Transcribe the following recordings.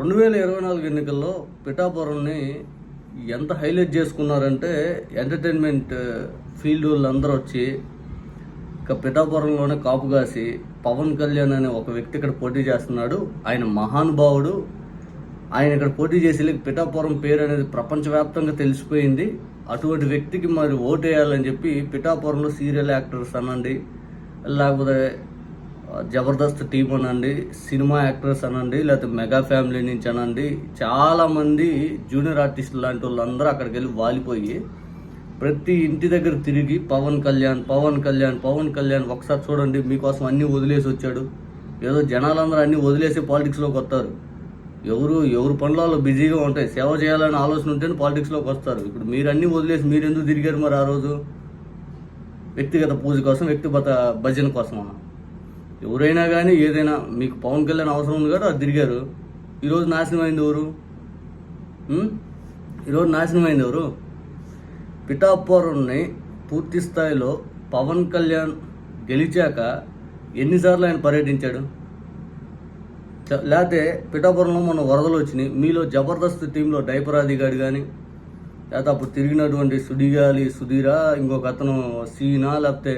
రెండు వేల ఇరవై నాలుగు ఎన్నికల్లో పిఠాపురంని ఎంత హైలైట్ చేసుకున్నారంటే ఎంటర్టైన్మెంట్ ఫీల్డ్ వాళ్ళందరూ వచ్చి ఇక పిఠాపురంలోనే కాపు కాసి పవన్ కళ్యాణ్ అనే ఒక వ్యక్తి ఇక్కడ పోటీ చేస్తున్నాడు. ఆయన మహానుభావుడు. ఆయన ఇక్కడ పోటీ చేసి పిఠాపురం పేరు అనేది ప్రపంచవ్యాప్తంగా తెలిసిపోయింది. అటువంటి వ్యక్తికి మరి ఓటు వేయాలని చెప్పి పిఠాపురంలో సీరియల్ యాక్టర్స్ అనండి లేకపోతే జబర్దస్త్ టీం అనండి సినిమా యాక్టర్స్ అనండి లేకపోతే మెగా ఫ్యామిలీ నుంచి అనండి చాలామంది జూనియర్ ఆర్టిస్టులు లాంటి వాళ్ళందరూ అక్కడికి వెళ్ళి వాలిపోయి ప్రతి ఇంటి దగ్గర తిరిగి పవన్ కళ్యాణ్ పవన్ కళ్యాణ్ పవన్ కళ్యాణ్ ఒకసారి చూడండి మీకోసం అన్నీ వదిలేసి వచ్చాడు. ఏదో జనాలందరూ అన్నీ వదిలేసి పాలిటిక్స్లోకి వస్తారు. ఎవరు ఎవరు పనులలో బిజీగా ఉంటాయి సేవ చేయాలని ఆలోచన ఉంటేనే పాలిటిక్స్లోకి వస్తారు. ఇప్పుడు మీరు అన్నీ వదిలేసి మీరు ఎందుకు తిరిగారు మరి ఆ రోజు? వ్యక్తిగత పూజ కోసం వ్యక్తిగత భజన కోసమా ఎవరైనా కానీ ఏదైనా మీకు పవన్ కళ్యాణ్ అవసరం ఉంది కదా అది తిరిగారు. ఈరోజు నాశనం అయింది ఎవరు? ఈరోజు నాశనం అయింది ఎవరు? పిఠాపురంని పూర్తి స్థాయిలో పవన్ కళ్యాణ్ గెలిచాక ఎన్నిసార్లు ఆయన పర్యటించాడు? లేకపోతే పిఠాపురంలో మొన్న వరదలు వచ్చినాయి. మీలో జబర్దస్త్ టీంలో డైపరాది గాడు కానీ లేకపోతే అప్పుడు తిరిగినటువంటి సుడిగాలి సుధీరా ఇంకొక అతను సీనా లేకపోతే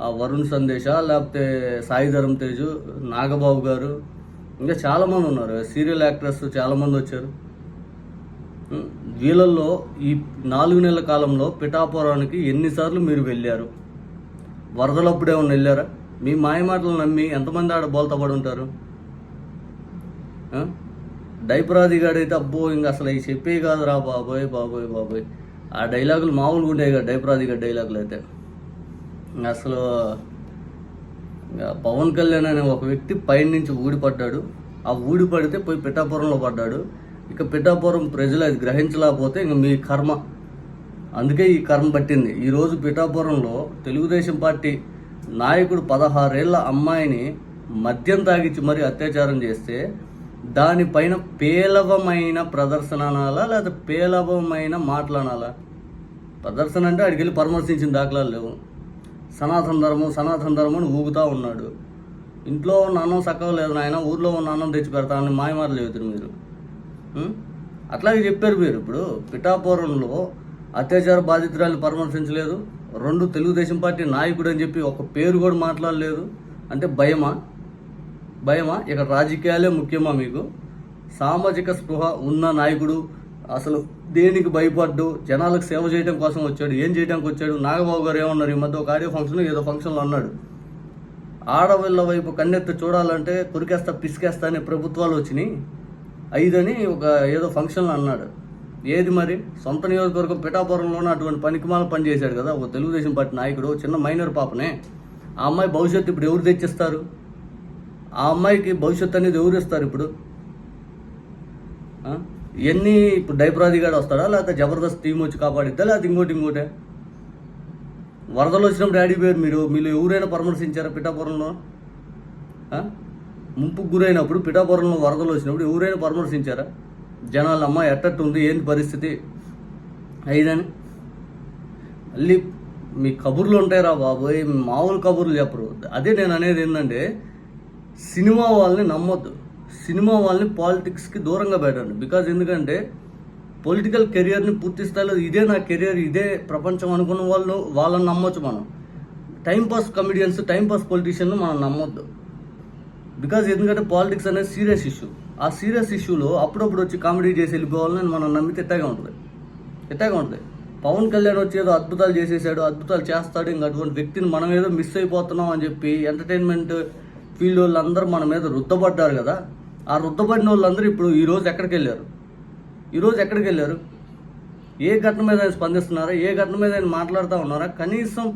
వరుణ్ సందేశ లేకపోతే సాయి ధరం తేజు నాగబాబు గారు ఇంకా చాలామంది ఉన్నారు. సీరియల్ యాక్టర్స్ చాలామంది వచ్చారు. వీళ్ళల్లో ఈ నాలుగు నెలల కాలంలో పిఠాపురానికి ఎన్నిసార్లు మీరు వెళ్ళారు? వరదలప్పుడు ఏమన్నా వెళ్ళారా? మీ మాయమాటలు నమ్మి ఎంతమంది ఆడ బోల్తా పడి ఉంటారు? ఆ? డైపరాది గాడైతే అబ్బో ఇంక అసలు అవి చెప్పే కాదురా బాబోయ్ బాబోయ్ బాబోయ్. ఆ డైలాగులు మామూలుగా ఉండేవి కదా డైపరాది గారి డైలాగులు అయితే. అసలు ఇంకా పవన్ కళ్యాణ్ అనే ఒక వ్యక్తి పైన నుంచి ఊడిపడ్డాడు ఆ ఊడిపడితే పోయి పిఠాపురంలో పడ్డాడు. ఇక పిఠాపురం ప్రజలు అది గ్రహించలేకపోతే ఇంక మీ కర్మ. అందుకే ఈ కర్మ పట్టింది. ఈరోజు పిఠాపురంలో తెలుగుదేశం పార్టీ నాయకుడు పదహారేళ్ళ అమ్మాయిని మద్యం తాగించి మరీ అత్యాచారం చేస్తే దానిపైన పేలవమైన ప్రదర్శన అనాలా లేదా పేలవమైన మాట్లాడాలా ప్రదర్శన అంటే అడిగి వెళ్ళి పరామర్శించిన దాఖలాలు లేవు. సనాతన ధర్మం సనాతన ధర్మం అని ఊగుతూ ఉన్నాడు. ఇంట్లో ఉన్న అన్నం చక్కగా లేదు నాయన ఊర్లో ఉన్న అన్నం తెచ్చి పెడతానని మాయమాటలు చెబుతారు మీరు. అట్లాగే చెప్పారు మీరు ఇప్పుడు. పిఠాపురంలో అత్యాచార బాధితురాలు పరామర్శించలేదు. రెండు తెలుగుదేశం పార్టీ నాయకుడు అని చెప్పి ఒక పేరు కూడా మాట్లాడలేదు. అంటే భయమా? భయమా? ఇక రాజకీయాలే ముఖ్యమా మీకు? సామాజిక స్పృహ ఉన్న నాయకుడు అసలు దేనికి భయపడ్డు? జనాలకు సేవ చేయడం కోసం వచ్చాడు. ఏం చేయడానికి వచ్చాడు? నాగబాబు గారు ఏమన్నారు? ఈ మధ్య ఒక ఆడియో ఫంక్షన్ ఏదో ఫంక్షన్లో అన్నాడు. ఆడపిల్ల వైపు కన్నెత్తి చూడాలంటే కురికేస్తా పిసికేస్తా అనే ప్రభుత్వాలు వచ్చినాయి. ఐదని ఒక ఏదో ఫంక్షన్లో అన్నాడు. ఏది మరి? సొంత నియోజకవర్గం పిఠాపురంలోనే అటువంటి పనికిమాల పని చేశాడు కదా. ఒక తెలుగుదేశం పార్టీ నాయకుడు చిన్న మైనర్ పాపనే. ఆ అమ్మాయి భవిష్యత్తు ఇప్పుడు ఎవరు తెచ్చిస్తారు? ఆ అమ్మాయికి భవిష్యత్తు అనేది ఎవరు ఇస్తారు ఇప్పుడు? ఎన్ని ఇప్పుడు డైపరాది గాడు వస్తాడా? లేకపోతే జబర్దస్త్ టీం వచ్చి కాపాడిద్దా? లేకపోతే ఇంకోటి ఇంకోటే? వరదలు వచ్చినప్పుడు డాడీ పేరు మీరు మీరు ఎవరైనా పరామర్శించారా పిఠాపురంలో? ముంపుకు గురైనప్పుడు పిఠాపురంలో వరదలు వచ్చినప్పుడు ఎవరైనా పరామర్శించారా? జనాలు అమ్మ ఎట్టట్టు ఉంది? ఏంటి పరిస్థితి? అయిదని మళ్ళీ మీ కబుర్లు ఉంటాయిరా బాబోయ్ మామూలు కబుర్లు చెప్పరు. అదే నేను అనేది ఏంటంటే సినిమా వాళ్ళని నమ్మొద్దు. సినిమా వాళ్ళని పాలిటిక్స్కి దూరంగా పెట్టండి. బికాజ్ ఎందుకంటే పొలిటికల్ కెరియర్ని పూర్తి స్థాయిలో ఇదే నా కెరియర్ ఇదే ప్రపంచం అనుకున్న వాళ్ళు వాళ్ళని నమ్మొచ్చు మనం. టైంపాస్ కమిడియన్స్ టైంపాస్ పొలిటీషియన్లు మనం నమ్మొద్దు. బికాజ్ ఎందుకంటే పాలిటిక్స్ అనేది సీరియస్ ఇష్యూ. ఆ సీరియస్ ఇష్యూలో అప్పుడప్పుడు వచ్చి కామెడీ చేసి వెళ్ళిపోవాలని మనం నమ్మితే ఎట్టాగా ఉంటుంది. ఎట్టాగా ఉంటుంది. పవన్ కళ్యాణ్ వచ్చి ఏదో అద్భుతాలు చేసేసాడు అద్భుతాలు చేస్తాడు ఇంకా అటువంటి వ్యక్తిని మనం ఏదో మిస్ అయిపోతున్నాం అని చెప్పి ఎంటర్టైన్మెంట్ ఫీల్డ్ వాళ్ళందరూ మన మీద రుద్దపడ్డారు కదా. ఆ రుద్దబడిన వాళ్ళందరూ ఇప్పుడు ఈరోజు ఎక్కడికి వెళ్ళారు ఈరోజు ఎక్కడికి వెళ్ళారు ఏ ఘటన మీద ఆయన స్పందిస్తున్నారా? ఏ ఘటన మీద ఆయన మాట్లాడుతూ ఉన్నారా? కనీసం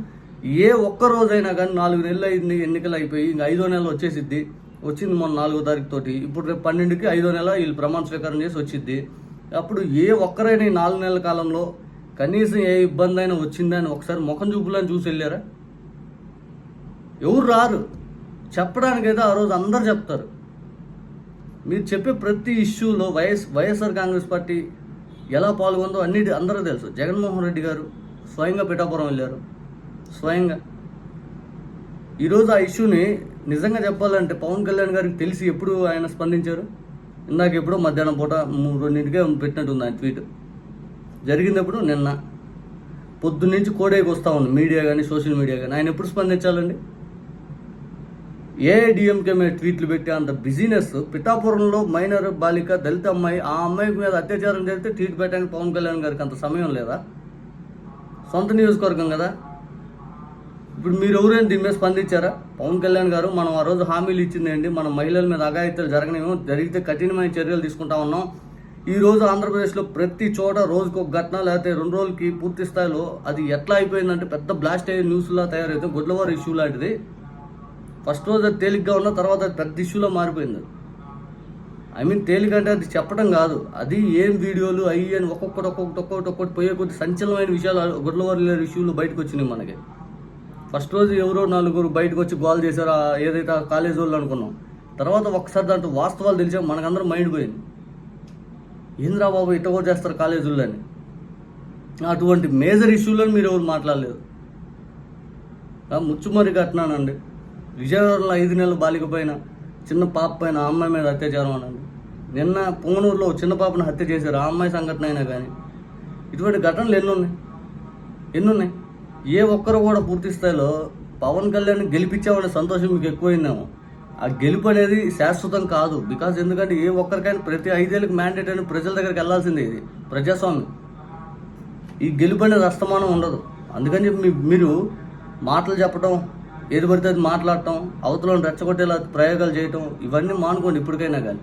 ఏ ఒక్క రోజైనా కానీ నాలుగు నెలలు అయింది ఎన్నికలు అయిపోయి ఇంక ఐదో నెల వచ్చేసిద్ది. వచ్చింది మొన్న నాలుగో తారీఖు తోటి. ఇప్పుడు రేపు పన్నెండుకి ఐదో నెల వీళ్ళు ప్రమాణ స్వీకారం చేసి వచ్చిద్ది. అప్పుడు ఏ ఒక్కరైనా ఈ నాలుగు నెలల కాలంలో కనీసం ఏ ఇబ్బంది అయినా వచ్చిందని ఒకసారి ముఖం చూపులని చూసి వెళ్ళారా? ఎవరు రారు? చెప్పడానికైతే ఆ రోజు అందరు చెప్తారు. మీరు చెప్పే ప్రతి ఇష్యూలో వైఎస్ వైఎస్ఆర్ కాంగ్రెస్ పార్టీ ఎలా పాల్గొందో అన్ని అందరూ తెలుసు. జగన్మోహన్ రెడ్డి గారు స్వయంగా పిఠాపురం వెళ్ళారు. స్వయంగా. ఈరోజు ఆ ఇష్యూని నిజంగా చెప్పాలంటే పవన్ కళ్యాణ్ గారికి తెలిసి ఎప్పుడు ఆయన స్పందించారు? ఇందాక ఎప్పుడో మధ్యాహ్నం పూట రెండింటికే పెట్టినట్టుంది ఆయన ట్వీట్. జరిగినప్పుడు నిన్న పొద్దున్నుంచి కోడేకి వస్తూ ఉంది. మీడియా కానీ సోషల్ మీడియా కానీ ఆయన ఎప్పుడు స్పందించాలండి? ఏ మీద ట్వీట్లు పెట్టి అంత బిజినెస్ పిఠాపురంలో మైనర్ బాలిక దళిత అమ్మాయి ఆ అమ్మాయి మీద అత్యాచారం జరిగితే ట్వీట్ పెట్టడానికి పవన్ కళ్యాణ్ గారికి అంత సమయం లేదా? సొంత నియోజకవర్గం కదా. ఇప్పుడు మీరు ఎవరైనా దీని మీద స్పందించారా? పవన్ కళ్యాణ్ గారు మనం ఆ రోజు హామీలు ఇచ్చిందండి ఏంటి? మన మహిళల మీద అఘాయిత్యాలు జరగనేమో జరిగితే కఠినమైన చర్యలు తీసుకుంటా ఉన్నాం. ఈ రోజు ఆంధ్రప్రదేశ్లో ప్రతి చోట రోజుకు ఒక ఘటన లేకపోతే రెండు రోజులకి పూర్తి స్థాయిలో అది ఎట్లా అయిపోయిందంటే పెద్ద బ్లాస్ట్ అయ్యే న్యూస్లా తయారైతే గుడ్లవారు ఇష్యూ లాంటిది. ఫస్ట్ రోజు అది తేలిగ్గా ఉన్న తర్వాత అది పెద్ద ఇష్యూలో మారిపోయింది. ఐ మీన్ తేలిక అంటే అది చెప్పడం కాదు. అది ఏం వీడియోలు అయ్యి అని ఒక్కొక్కటి ఒక్కొక్కటి ఒక్కొక్కటి ఒక్కొక్కటి పోయే కొద్ది సంచలనమైన విషయాలు గుడ్లవారి ఇష్యూలు బయటకు వచ్చినాయి మనకి. ఫస్ట్ రోజు ఎవరో నలుగురు బయటకు వచ్చి గోల్ చేశారు ఏదైతే కాలేజీ కాలేజ్ వాళ్ళు అనుకున్నాం. తర్వాత ఒకసారి దాంట్లో వాస్తవాలు తెలిసా మనకందరం మైండ్ పోయింది. ఏంద్రా బాబు ఇట్ట కూడా చేస్తారు కాలేజీల్లో అని. అటువంటి మేజర్ ఇష్యూలను మీరు ఎవరు మాట్లాడలేదు. ముచ్చుమరి కట్టినానండి విజయవాడలో ఐదు నెలల బాలిక పైన చిన్న పాప పైన అమ్మాయి మీద అత్యాచారం అనండి నిన్న పొంగనూరులో చిన్న పాపను హత్య చేశారు. ఆ అమ్మాయి సంఘటన అయినా కానీ. ఇటువంటి ఘటనలు ఎన్ని ఉన్నాయి ఏ ఒక్కరు కూడా పూర్తి స్థాయిలో పవన్ కళ్యాణ్ గెలిపించామనే సంతోషం మీకు ఎక్కువైందేమో. ఆ గెలుపు అనేది శాశ్వతం కాదు. బికాజ్ ఎందుకంటే ఏ ఒక్కరికైనా ప్రతి ఐదేళ్ళకి మ్యాండేట్ అని ప్రజల దగ్గరికి వెళ్ళాల్సిందే ఇది. ప్రజాస్వామ్యం. ఈ గెలుపు అనేది అస్తమానం ఉండదు. అందుకని చెప్పి మీ- మీరు మాటలు చెప్పడం ఏది పడితే అది మాట్లాడటం అవతలను రెచ్చగొట్టేలా ప్రయోగాలు చేయటం ఇవన్నీ మానుకోండి ఇప్పటికైనా కానీ